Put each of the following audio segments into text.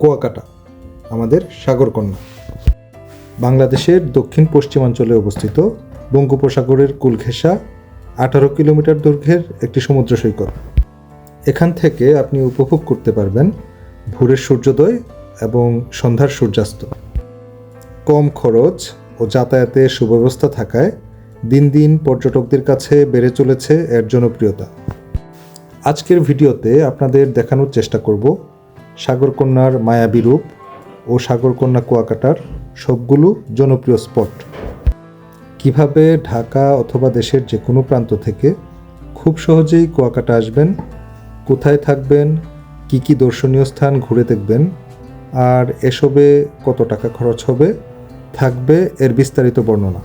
কুয়াকাটা, আমাদের সাগরকন্যা। বাংলাদেশের দক্ষিণ পশ্চিমাঞ্চলে অবস্থিত বঙ্গোপসাগরের কুলঘেঁষা আঠারো কিলোমিটার দৈর্ঘ্যের একটি সমুদ্র সৈকত। এখান থেকে আপনি উপভোগ করতে পারবেন ভোরের সূর্যোদয় এবং সন্ধ্যার সূর্যাস্ত। কম খরচ ও যাতায়াতের সুব্যবস্থা থাকায় দিন দিন পর্যটকদের কাছে বেড়ে চলেছে এর জনপ্রিয়তা। আজকের ভিডিওতে আপনাদের দেখানোর চেষ্টা করব সাগরকন্যার মায়াবী রূপ ও সাগরকন্যা কুয়াকাটার সবগুলো জনপ্রিয় স্পট। কীভাবে ঢাকা অথবা দেশের যে কোনো প্রান্ত থেকে খুব সহজেই কুয়াকাটা আসবেন, কোথায় থাকবেন, কি কি দর্শনীয় স্থান ঘুরে দেখবেন, আর এসবে কত টাকা খরচ হবে, থাকবে এর বিস্তারিত বর্ণনা।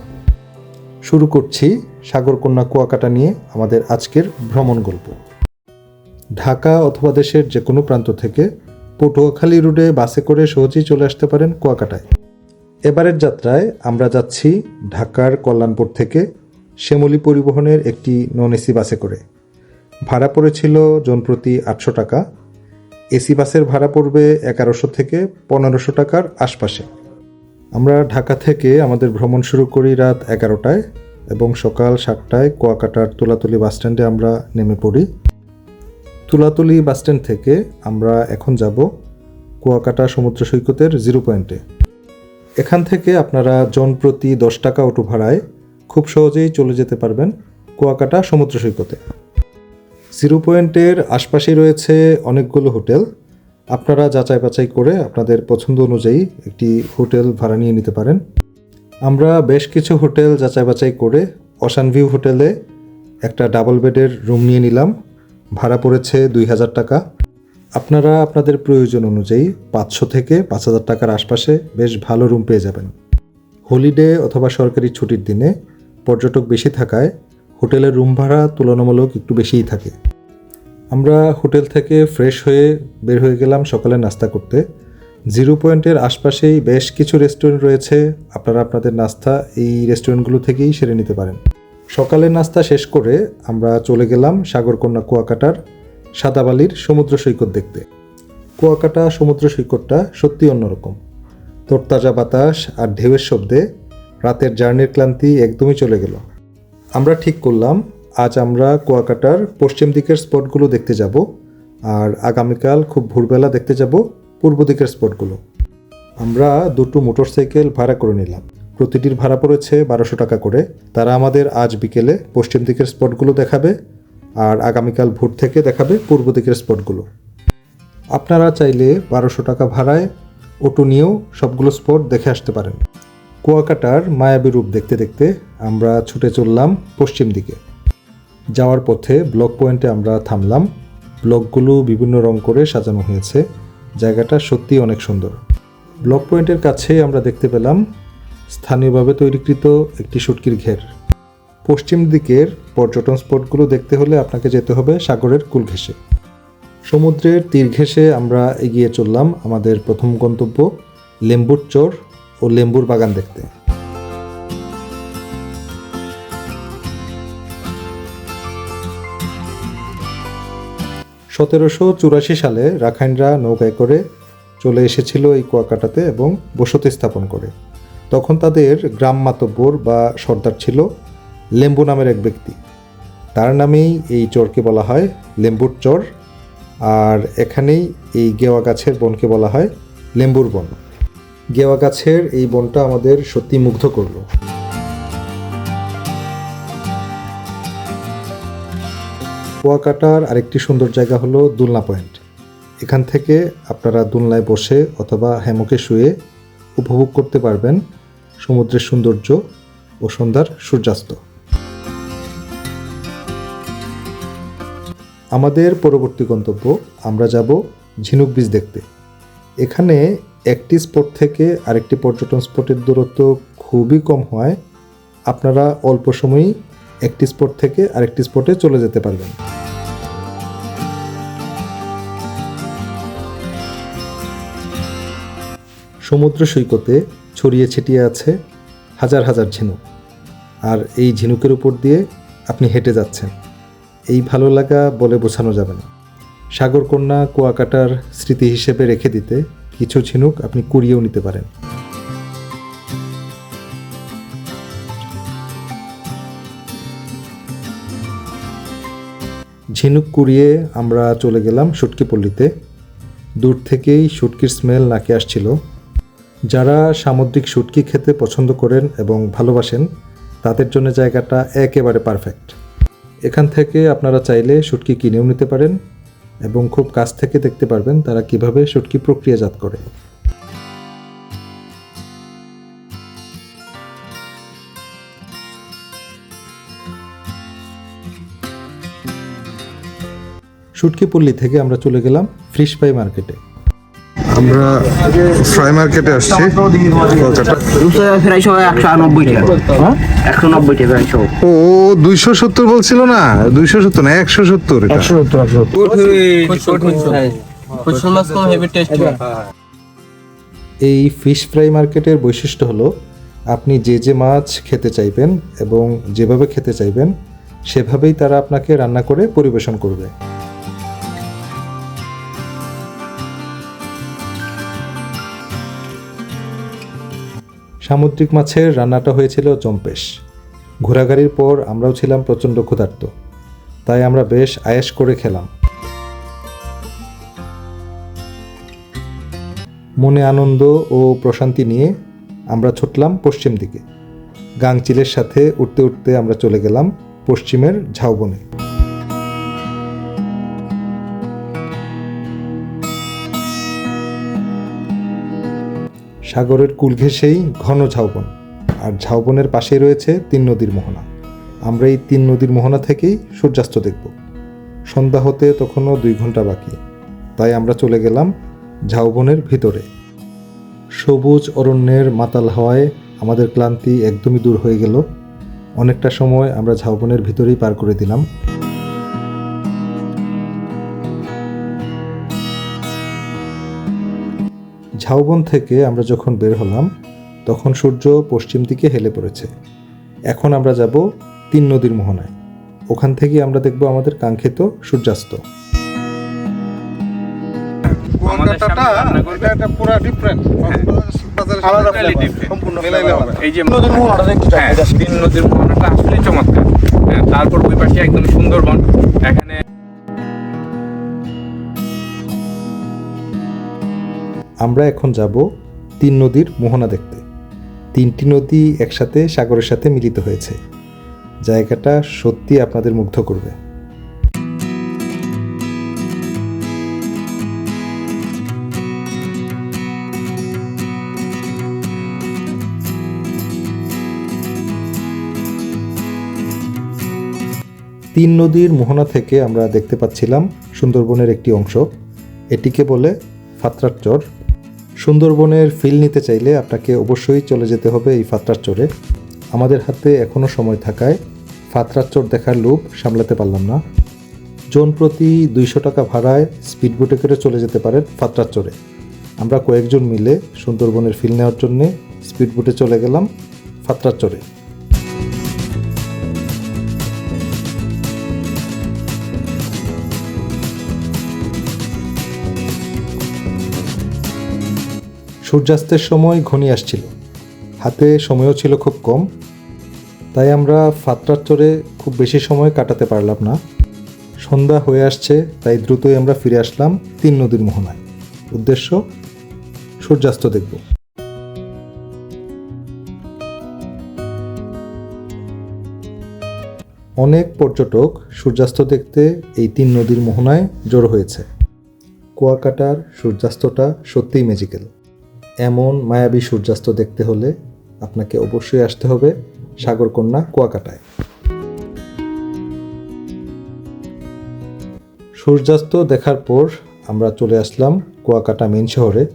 শুরু করছি সাগরকন্যা কুয়াকাটা নিয়ে আমাদের আজকের ভ্রমণ গল্প। ঢাকা অথবা দেশের যে কোনো প্রান্ত থেকে পটুয়াখালী রোডে বাসে করে সহজেই চলে আসতে পারেন কুয়াকাটায়। এবারের যাত্রায় আমরা যাচ্ছি ঢাকার কল্যাণপুর থেকে শ্যামলী পরিবহনের একটি নন এসি বাসে করে। ভাড়া পড়েছিল জনপ্রতি আটশো টাকা। এসি বাসের ভাড়া পড়বে এগারোশো থেকে পনেরোশো টাকার আশপাশে। আমরা ঢাকা থেকে আমাদের ভ্রমণ শুরু করি রাত এগারোটায় এবং সকাল সাতটায় কুয়াকাটার তুলাতুলি বাসস্ট্যান্ডে আমরা নেমে পড়ি। তুলাতুলি বাসস্ট্যান্ড থেকে আমরা এখন যাব কুয়াকাটা সমুদ্র সৈকতের জিরো পয়েন্টে। এখান থেকে আপনারা জনপ্রতি দশ টাকা অটো ভাড়ায় খুব সহজেই চলে যেতে পারবেন কুয়াকাটা সমুদ্র সৈকতে। জিরো পয়েন্টের আশপাশে রয়েছে অনেকগুলো হোটেল। আপনারা যাচাই বাছাই করে আপনাদের পছন্দ অনুযায়ী একটি হোটেল ভাড়া নিয়ে নিতে পারেন। আমরা বেশ কিছু হোটেল যাচাই বাছাই করে অশান ভিউ হোটেলে একটা ডাবল বেডের রুম নিয়ে নিলাম। ভাড়া পড়েছে দুই হাজার টাকা। আপনারা আপনাদের প্রয়োজন অনুযায়ী পাঁচশো থেকে পাঁচ হাজার টাকার আশপাশে বেশ ভালো রুম পেয়ে যাবেন। হলিডে অথবা সরকারি ছুটির দিনে পর্যটক বেশি থাকায় হোটেলের রুম ভাড়া তুলনামূলক একটু বেশিই থাকে। আমরা হোটেল থেকে ফ্রেশ হয়ে বের হয়ে গেলাম সকালে নাস্তা করতে। জিরো পয়েন্টের আশপাশেই বেশ কিছু রেস্টুরেন্ট রয়েছে। আপনারা আপনাদের নাস্তা এই রেস্টুরেন্টগুলো থেকেই সেরে নিতে পারেন। সকালের নাস্তা শেষ করে আমরা চলে গেলাম সাগরকন্যা কুয়াকাটার সাদাবালির সমুদ্র সৈকত দেখতে। কুয়াকাটা সমুদ্র সৈকতটা সত্যি অন্যরকম। তরতাজা বাতাস আর ঢেউয়ের শব্দে রাতের জার্নির ক্লান্তি একদমই চলে গেল। আমরা ঠিক করলাম, আজ আমরা কুয়াকাটার পশ্চিম দিকের স্পটগুলো দেখতে যাব আর আগামীকাল খুব ভোরবেলা দেখতে যাব পূর্ব দিকের স্পটগুলো। আমরা দুটো মোটরসাইকেল ভাড়া করে নিলাম। প্রতিটির ভাড়া পড়েছে বারোশো টাকা করে। তারা আমাদের আজ বিকেলে পশ্চিম দিকের স্পটগুলো দেখাবে আর আগামীকাল ভোর থেকে দেখাবে পূর্ব দিকের স্পটগুলো। আপনারা চাইলে বারোশো টাকা ভাড়ায় অটো নিয়েও সবগুলো স্পট দেখে আসতে পারেন। কুয়াকাটার মায়াবী রূপ দেখতে দেখতে আমরা ছুটে চললাম পশ্চিম দিকে। যাওয়ার পথে ব্লক পয়েন্টে আমরা থামলাম। ব্লকগুলো বিভিন্ন রং করে সাজানো হয়েছে। জায়গাটা সত্যিই অনেক সুন্দর। ব্লক পয়েন্টের কাছে আমরা দেখতে পেলাম স্থানীয়ভাবে তৈরিকৃত একটি সুটকির ঘের। পশ্চিম দিকের পর্যটন স্পটগুলো দেখতে হলে আপনাকে যেতে হবে সাগরের কুল ঘেঁষে সমুদ্রের তীর ঘেঁষে আমরা এগিয়ে চললাম আমাদের প্রথম গন্তব্য, লেম্বুর চর ও লেম্বুর বাগান দেখতে। সতেরোশো চুরাশি সালে রাখাইনরা নৌকায় করে চলে এসেছিল এই কুয়াকাটাতে এবং বসতি স্থাপন করে। তখন তাদের গ্রাম মাতব্বর বা সর্দার ছিল লেম্বু নামের এক ব্যক্তি। তার নামেই এই চরকে বলা হয় লেম্বুর চর, আর এখানেই এই গেওয়া গাছের বনকে বলা হয় লেম্বুর বন। গেওয়া গাছের এই বনটা আমাদের সত্যি মুগ্ধ করল। কুয়াকাটার আরেকটি সুন্দর জায়গা হলো দুলনা পয়েন্ট। এখান থেকে আপনারা দুলনায় বসে অথবা হ্যামকে শুয়ে উপভোগ করতে পারবেন সমুদ্রের সৌন্দর্য ও সন্ধ্যার সূর্যাস্ত। আমাদের পরবর্তী গন্তব্য, আমরা যাব ঝিনুক বীজ দেখতে। এখানে একটি স্পট থেকে আরেকটি পর্যটন স্পটের দূরত্ব খুবই কম হয়। আপনারা অল্প সময়ই একটি স্পট থেকে আরেকটি স্পটে চলে যেতে পারবেন। সমুদ্র সৈকতে ছড়িয়ে ছিটিয়ে আছে হাজার হাজার ঝিনুক। আর এই ঝিনুকের উপর দিয়ে আপনি হেঁটে যাচ্ছেন। এই ভালো লাগা বলে বোঝানো যাবে না। সাগরকন্যা কুয়াকাটার স্মৃতি হিসেবে রেখে দিতে কিছু ঝিনুক আপনি কুড়িয়েও নিতে পারেন। ঝিনুক কুড়িয়ে আমরা চলে গেলাম শুটকি পল্লীতে দূর থেকেই শুটকির স্মেল নাকে আসছিল। যারা সামুদ্রিক শুটকি খেতে পছন্দ করেন এবং ভালোবাসেন, তাদের জন্য জায়গাটা একেবারে পারফেক্ট এখান থেকে আপনারা চাইলে শুটকি কিনেও নিতে পারেন এবং খুব কাছ থেকে দেখতে পারবেন তারা কীভাবে শুটকি প্রক্রিয়াজাত করে। শুটকি পল্লী থেকে আমরা চলে গেলাম ফিশ ফ্রাই মার্কেটে। আমরা ফ্রাই মার্কেটে আসছি। কলকাতা দুশো ফ্রাই একশো নব্বই টাকা। একশো নব্বই টাকা ও দুইশো সত্তর বলছিল না? দুইশো সত্তর না একশো সত্তর এই ফিশ ফ্রাই মার্কেটের বৈশিষ্ট্য হলো আপনি যে যে মাছ খেতে চাইবেন এবং যেভাবে খেতে চাইবেন সেভাবেই তারা আপনাকে রান্না করে পরিবেশন করবে। সামুদ্রিক মাছের রান্নাটা হয়েছিল জম্পেশ। ঘোরাঘাড়ির পর আমরাও ছিলাম প্রচণ্ড ক্ষুধার্ত। তাই আমরা বেশ আয়েশ করে খেলাম। মনে আনন্দ ও প্রশান্তি নিয়ে আমরা ছুটলাম পশ্চিম দিকে। গাংচিলের সাথে উঠতে উঠতে আমরা চলে গেলাম পশ্চিমের ঝাউবনে। সাগরের কুল ঘেঁষেই ঘন ঝাউবন, আর ঝাউবনের পাশেই রয়েছে তিন নদীর মোহনা। আমরা এই তিন নদীর মোহনা থেকেই সূর্যাস্ত দেখব। সন্ধ্যা হতে তখনও দুই ঘণ্টা বাকি। তাই আমরা চলে গেলাম ঝাউবনের ভিতরে। সবুজ অরণ্যের মাতাল হাওয়ায় আমাদের ক্লান্তি একদমই দূর হয়ে গেল। অনেকটা সময় আমরা ঝাউবনের ভিতরেই পার করে দিলাম। ঝাউবন থেকে আমরা যখন বের হলাম তখন সূর্য পশ্চিম দিকে হেলে পড়েছে। এখন আমরা যাব তিন নদীর মোহনায়। ওখান থেকে আমরা দেখব আমাদের কাঙ্ক্ষিত সূর্যাস্ত। কুয়াকাটাটা এটা একটা পুরো ডিফারেন্ট আলাদা সম্পূর্ণ মিলাইলে হবে। এই যে হ্যাঁ, চমৎকার। হ্যাঁ, তারপর ওই পাশে একদম সুন্দরবন। এখানে আমরা এখন যাব তিন নদীর মোহনা দেখতে। তিনটি নদী একসাথে সাগরের সাথে মিলিত হয়েছে। জায়গাটা সত্যি আপনাদের মুগ্ধ করবে। তিন নদীর মোহনা থেকে আমরা দেখতে পাচ্ছিলাম সুন্দরবনের একটি অংশ। এটিকে বলে ফাত্রার চর সুন্দরবনের ফিল নিতে চাইলে আপনাকে অবশ্যই চলে যেতে হবে এই ফাত্রার চোরে। আমাদের হাতে এখনও সময় থাকায় ফাতরাচর চর দেখার লোভ সামলাতে পারলাম না। জন প্রতি দুইশো টাকা ভাড়ায় স্পিডবোটে করে চলে যেতে পারেন ফাতরাচরে আমরা কয়েকজন মিলে সুন্দরবনের ফিল নেওয়ার জন্যে স্পিডবোটে চলে গেলাম ফাত্রার সূর্যাস্তের সময় ঘনিয়ে আসছিল। হাতে সময়ও ছিল খুব কম। তাই আমরা ফাত্রার চরে খুব বেশি সময় কাটাতে পারলাম না। সন্ধ্যা হয়ে আসছে, তাই দ্রুতই আমরা ফিরে আসলাম তিন নদীর মোহনায়। উদ্দেশ্য, সূর্যাস্ত দেখব। অনেক পর্যটক সূর্যাস্ত দেখতে এই তিন নদীর মোহনায় জড়ো হয়েছে। কুয়াকাটার সূর্যাস্তটা সত্যিই ম্যাজিক্যাল এমন মায়াবী সূর্যাস্ত দেখতে হলে আপনাকে অবশ্যই আসতে হবে সাগরকন্যা কুয়াকাটায়। সূর্যাস্ত দেখার পর আমরা চলে আসলাম কুয়াকাটা মেন শহরে।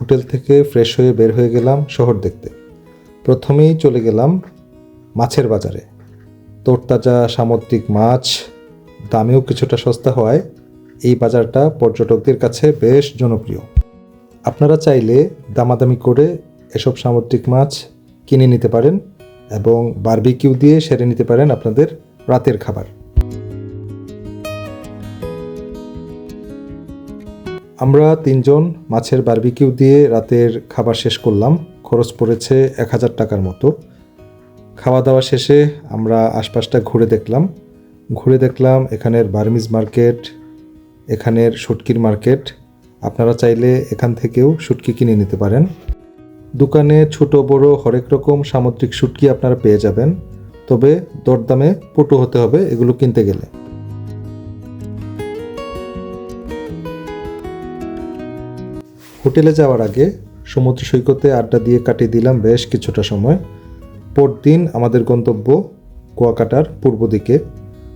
হোটেল থেকে ফ্রেশ হয়ে বের হয়ে গেলাম শহর দেখতে। প্রথমেই চলে গেলাম মাছের বাজারে। তোরতাজা সামুদ্রিক মাছ, দামেও কিছুটা সস্তা হওয়ায় এই বাজারটা পর্যটকদের কাছে বেশ জনপ্রিয়। আপনারা চাইলে দামাদামি করে এসব সামুদ্রিক মাছ কিনে নিতে পারেন এবং বারবিকিউ দিয়ে সেরে নিতে পারেন আপনাদের রাতের খাবার। আমরা তিনজন মাছের বারবিকিউ দিয়ে রাতের খাবার শেষ করলাম। খরচ পড়েছে এক হাজার টাকার মতো। খাওয়া দাওয়া শেষে আমরা আশপাশটা ঘুরে দেখলাম। ঘুরে দেখলাম এখানের বার্মিজ মার্কেট, এখানের শুটকির মার্কেট আপনারা চাইলে এখান থেকেও শুটকি কিনে নিতে পারেন। দোকানে ছোট বড় হরেক রকম সামুদ্রিক শুটকি আপনারা পেয়ে যাবেন। তবে দরদামে পটু হতে হবে এগুলো কিনতে গেলে। হোটেলে যাওয়ার আগে সমুদ্র সৈকতে আড্ডা দিয়ে কাটিয়ে দিলাম বেশ কিছুটা সময়। পরদিন আমাদের গন্তব্য কুয়াকাটার পূর্ব দিকে।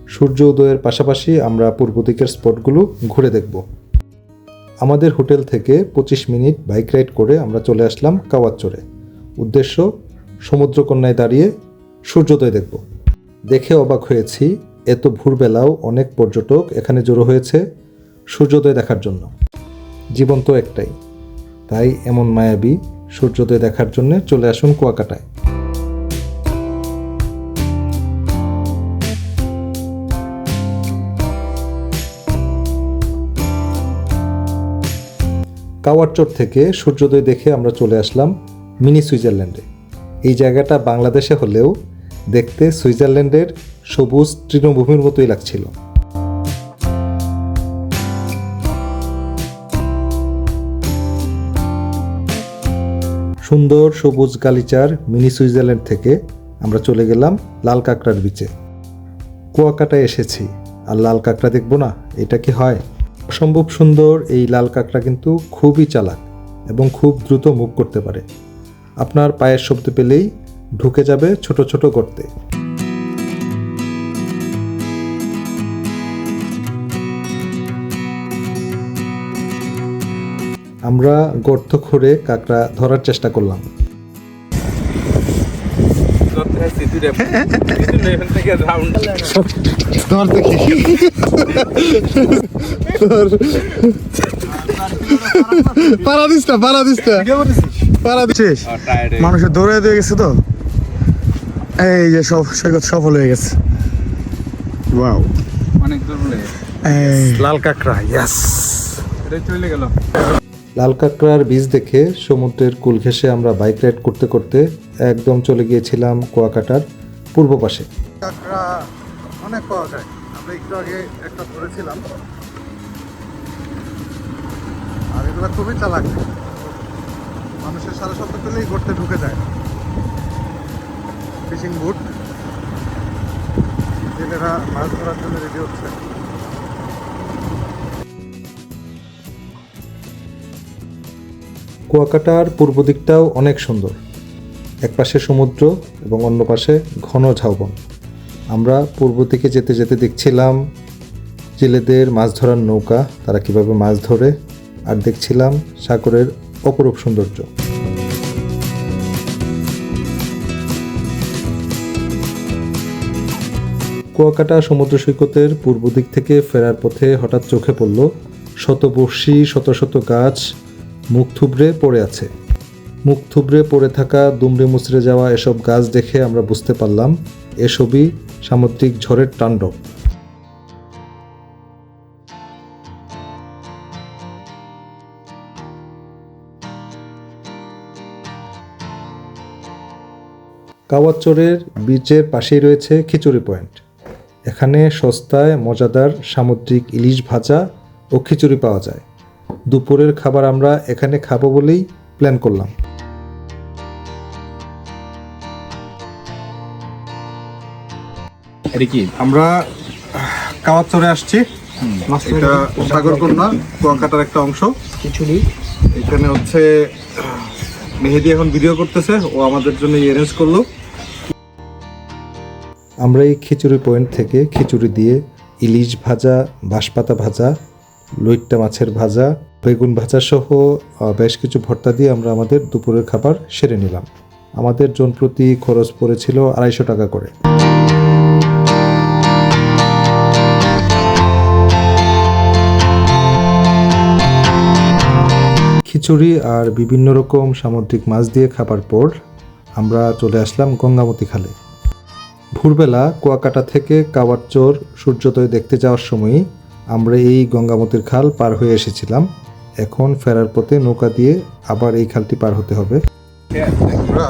সূর্য উদয়ের পাশাপাশি আমরা পূর্ব দিকের স্পটগুলো ঘুরে দেখব। আমাদের হোটেল থেকে পঁচিশ মিনিট বাইক রাইড করে আমরা চলে আসলাম কাওয়াচ্চরে। উদ্দেশ্য, সমুদ্রকন্যায় দাঁড়িয়ে সূর্যোদয় দেখব। দেখে অবাক হয়েছি, এত ভোরবেলাও অনেক পর্যটক এখানে জড়ো হয়েছে সূর্যোদয় দেখার জন্য। জীবন তো একটাই। তাই এমন মায়াবী সূর্যোদয় দেখার জন্য চলে আসুন কুয়াকাটায়। কাওয়ারচর থেকে সূর্যোদয় দেখে আমরা চলে আসলাম মিনি সুইজারল্যান্ডে। এই জায়গাটা বাংলাদেশে হলেও দেখতে সুইজারল্যান্ডের সবুজ তৃণভূমির মতোই লাগছিল। সুন্দর সবুজ গালিচার মিনি সুইজারল্যান্ড থেকে আমরা চলে গেলাম লাল কাঁকড়ার বিচে। কুয়াকাটায় এসেছি। আর লাল কাঁকড়া দেখব না, এটা কি হয়? অসম্ভব সুন্দর এই লাল কাঁকড়া কিন্তু খুবই চালাক এবং খুব দ্রুত মুভ করতে পারে। আপনার পায়ের শব্দ পেলেই ঢুকে যাবে ছোট ছোট গর্তে। আমরা গর্ত খুঁড়ে কাঁকড়া ধরার চেষ্টা করলাম। ধর দেখি পারা দিস না পারা দিস না পারা দিছিস মানুষের দৌড়ে দিয়ে গেছে তো এই যে সব সৈকত সফল হয়ে গেছে ওয়াও অনেক দূর লাল কাঁকড়া ইয়াস এটা চলে গেল লাল কাঁকড়ার বীজ দেখে সমুদ্রের কুল ঘেঁষে আমরা বাইক রাইড করতে করতে একদম চলে গিয়েছিলাম কুয়াকাটার পূর্ব পাশে। কাঁকড়া অনেক পাওয়া যায়। আমরা একটু আগে একটা ধরেছিলাম। আর এগুলো খুবই চালাক। মানুষের সারা শব্দ পেলেই করতে ঢুকে যায়। Fishing boat. জেলেরা মাছ ধরার জন্য রেডি হচ্ছে। কুয়াকাটার পূর্ব দিকটাও অনেক সুন্দর। এক পাশে সমুদ্র এবং অন্য পাশে ঘন ঝাউবন। আমরা পূর্ব দিকে যেতে যেতে দেখছিলাম জেলেদের মাছ ধরার নৌকা, তারা কীভাবে মাছ ধরে, আর দেখছিলাম সাগরের অপরূপ সৌন্দর্য। কুয়াকাটা সমুদ্র সৈকতের পূর্ব দিক থেকে ফেরার পথে হঠাৎ চোখে পড়ল শত বর্ষি শত শত গাছ মুখ থুবড়ে পড়ে আছে। মুখ থুবড়ে পড়ে থাকা দুমড়ে মুচড়ে যাওয়া এসব গাছ দেখে আমরা বুঝতে পারলাম, এসবই সামুদ্রিক ঝড়ের তাণ্ডব। কাওয়াচরের বিচের পাশেই রয়েছে খিচুড়ি পয়েন্ট। এখানে সস্তায় মজাদার সামুদ্রিক ইলিশ ভাজা ও খিচুড়ি পাওয়া যায়। দুপুরের খাবার আমরা এখানে খাব বলেই প্ল্যান করলাম। আমরা কাওয়াচরে আসছি। এটা সাগরকন্যা কুয়াকাটার একটা অংশ। খিচুড়ি। এখানে হচ্ছে মেহেদি এখন ভিডিও করতেছে ও আমাদের জন্য অ্যারেঞ্জ করল। আমরা এই খিচুড়ি পয়েন্ট থেকে খিচুড়ি দিয়ে ইলিশ ভাজা বাঁশপাতা ভাজা লইট্টা মাছের ভাজা বেগুন ভাজা সহ বেশ কিছু ভর্তা দিয়ে আমরা আমাদের দুপুরের খাবার সেরে নিলাম। আমাদের জন প্রতি খরচ পড়েছিল আড়াইশো টাকা করে। খিচুড়ি আর বিভিন্ন রকম সামুদ্রিক মাছ দিয়ে খাবার পর আমরা চলে আসলাম গঙ্গামতি খালে। ভোরবেলা কুয়াকাটা থেকে কাওয়ারচর সূর্যোদয় দেখতে যাওয়ার সময়ই আমরা এই গঙ্গামতির খাল পার হয়ে এসেছিলাম। এখন ফেরার পথে নৌকা দিয়ে আবার এই খালটি পার হতে হবে। আমরা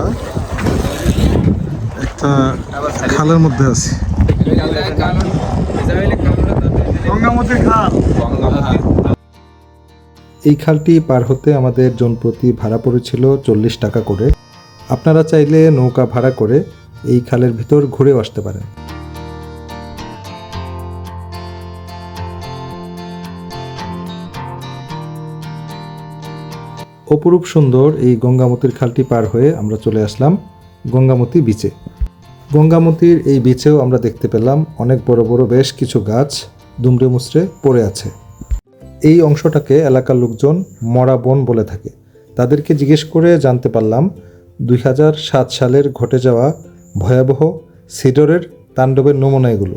একটা খালের মধ্যে আছি। এই খালটি পার হতে আমাদের জনপ্রতি ভাড়া পড়েছিল চল্লিশ টাকা করে। আপনারা চাইলে নৌকা ভাড়া করে এই খালের ভিতর ঘুরেও আসতে পারেন। অপরূপ সুন্দর এই গঙ্গামতির খালটি পার হয়ে আমরা চলে আসলাম গঙ্গামতি বিচে গঙ্গামতির এই বিচেও আমরা দেখতে পেলাম অনেক বড় বড় বেশ কিছু গাছ দুমড়ে মুচড়ে পড়ে আছে। এই অংশটাকে এলাকার লোকজন মরা বন বলে থাকে। তাদেরকে জিজ্ঞেস করে জানতে পারলাম দুই সালের ঘটে যাওয়া ভয়াবহ সিডরের তাণ্ডবের নমুনা এগুলো।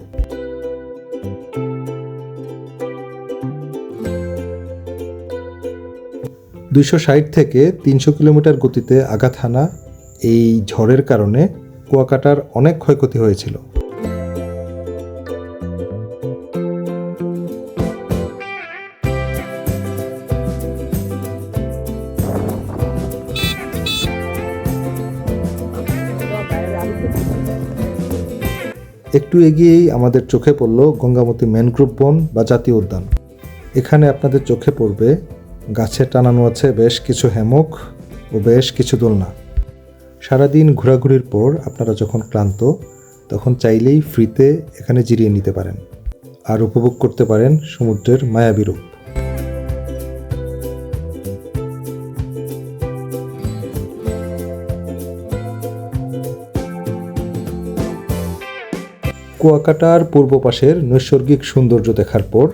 দুইশো ষাট থেকে তিনশো কিলোমিটার গতিতে আঘাত হানা এই ঝড়ের কারণে কুয়াকাটার অনেক ক্ষয়ক্ষতি হয়েছিল। একটু এগিয়েই আমাদের চোখে পড়ল গঙ্গামতী ম্যানগ্রোভ বন বা জাতীয় উদ্যান। এখানে আপনাদের চোখে পড়বে গাছে টানানো আছে বেশ কিছু হ্যামক ও বেশ কিছু দোলনা। সারাদিন ঘোরাঘুরির পর আপনারা যখন ক্লান্ত, তখন চাইলেই ফ্রিতে এখানে জিরিয়ে নিতে পারেন আর উপভোগ করতে পারেন সমুদ্রের মায়াবী রূপ। কুয়াকাটার পূর্ব পাশের নৈসর্গিক সৌন্দর্য দেখার পর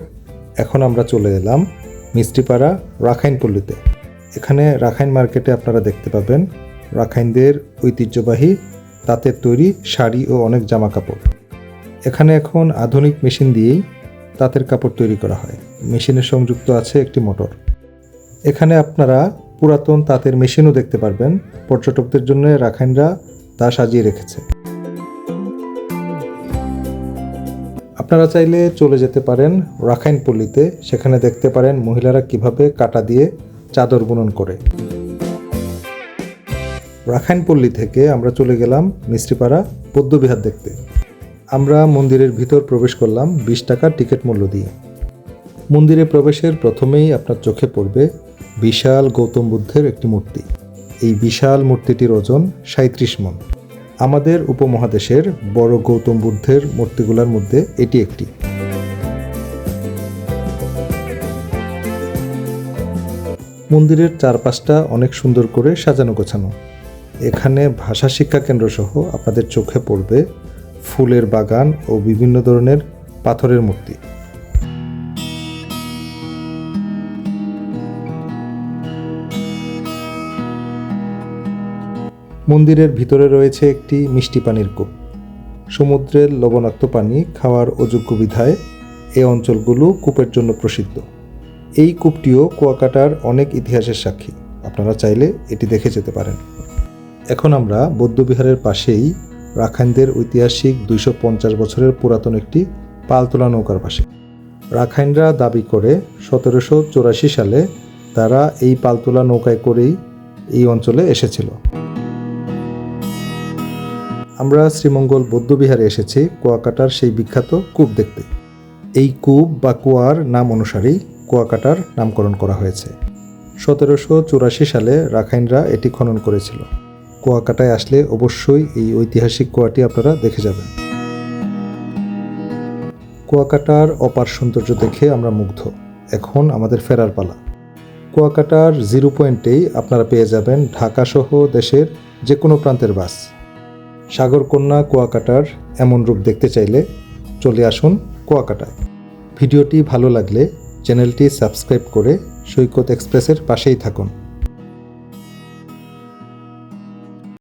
এখন আমরা চলে এলাম মিষ্টিপাড়া রাখাইনপল্লীতে। এখানে রাখাইন মার্কেটে আপনারা দেখতে পাবেন রাখাইনদের ঐতিহ্যবাহী তাঁতের তৈরি শাড়ি ও অনেক জামা কাপড় এখানে এখন আধুনিক মেশিন দিয়েই তাঁতের কাপড় তৈরি করা হয়। মেশিনের সংযুক্ত আছে একটি মোটর। এখানে আপনারা পুরাতন তাঁতের মেশিনও দেখতে পারবেন। পর্যটকদের জন্য রাখাইনরা তা সাজিয়ে রেখেছে। আপনারা চাইলে চলে যেতে পারেন রাখাইন পল্লীতে সেখানে দেখতে পারেন মহিলারা কীভাবে কাটা দিয়ে চাদর বুনন করে। রাখাইন পল্লী থেকে আমরা চলে গেলাম মিস্ত্রিপাড়া পদ্মবিহার দেখতে। আমরা মন্দিরের ভিতর প্রবেশ করলাম বিশ টাকার টিকিট মূল্য দিয়ে। মন্দিরে প্রবেশের প্রথমেই আপনার চোখে পড়বে বিশাল গৌতম বুদ্ধের একটি মূর্তি। এই বিশাল মূর্তিটির ওজন সাঁত্রিশ মন আমাদের উপমহাদেশের বড় গৌতম বুদ্ধের মূর্তিগুলোর মধ্যে এটি একটি। মন্দিরের চারপাশটা অনেক সুন্দর করে সাজানো গোছানো। এখানে ভাষা শিক্ষা কেন্দ্র সহ আপনাদের চোখে পড়বে ফুলের বাগান ও বিভিন্ন ধরনের পাথরের মূর্তি। মন্দিরের ভিতরে রয়েছে একটি মিষ্টি পানির কূপ। সমুদ্রের লবণাক্ত পানি খাওয়ার অযোগ্য বিধায় এই অঞ্চলগুলো কূপের জন্য প্রসিদ্ধ। এই কূপটিও কুয়াকাটার অনেক ইতিহাসের সাক্ষী। আপনারা চাইলে এটি দেখে যেতে পারেন। এখন আমরা বৌদ্ধবিহারের পাশেই রাখাইনদের ঐতিহাসিক দুইশো পঞ্চাশ বছরের পুরাতন একটি পালতোলা নৌকার পাশে। রাখাইনরা দাবি করে সতেরোশো চৌরাশি সালে তারা এই পালতোলা নৌকায় করেই এই অঞ্চলে এসেছিল। আমরা শ্রীমঙ্গল বৌদ্ধবিহারে এসেছি, কুয়াকাটার সেই বিখ্যাত কূপ দেখতে। এই কূপ বা কুয়ার নাম অনুসারেই কুয়াকাটার নামকরণ করা হয়েছে। সতেরোশো চুরাশি সালে রাখাইনরা এটি খনন করেছিল। কুয়াকাটায় আসলে অবশ্যই এই ঐতিহাসিক কুয়াটি আপনারা দেখে যাবেন। কুয়াকাটার অপার সৌন্দর্য দেখে আমরা মুগ্ধ। এখন আমাদের ফেরার পালা। কুয়াকাটার জিরো পয়েন্টেই আপনারা পেয়ে যাবেন ঢাকাসহ দেশের যে কোনো প্রান্তের বাস। সাগরকন্যা কুয়াকাটার এমন রূপ দেখতে চাইলে চলে আসুন কুয়াকাটায়। ভিডিওটি ভালো লাগলে চ্যানেলটি সাবস্ক্রাইব করে সৈকত এক্সপ্রেসের পাশেই থাকুন।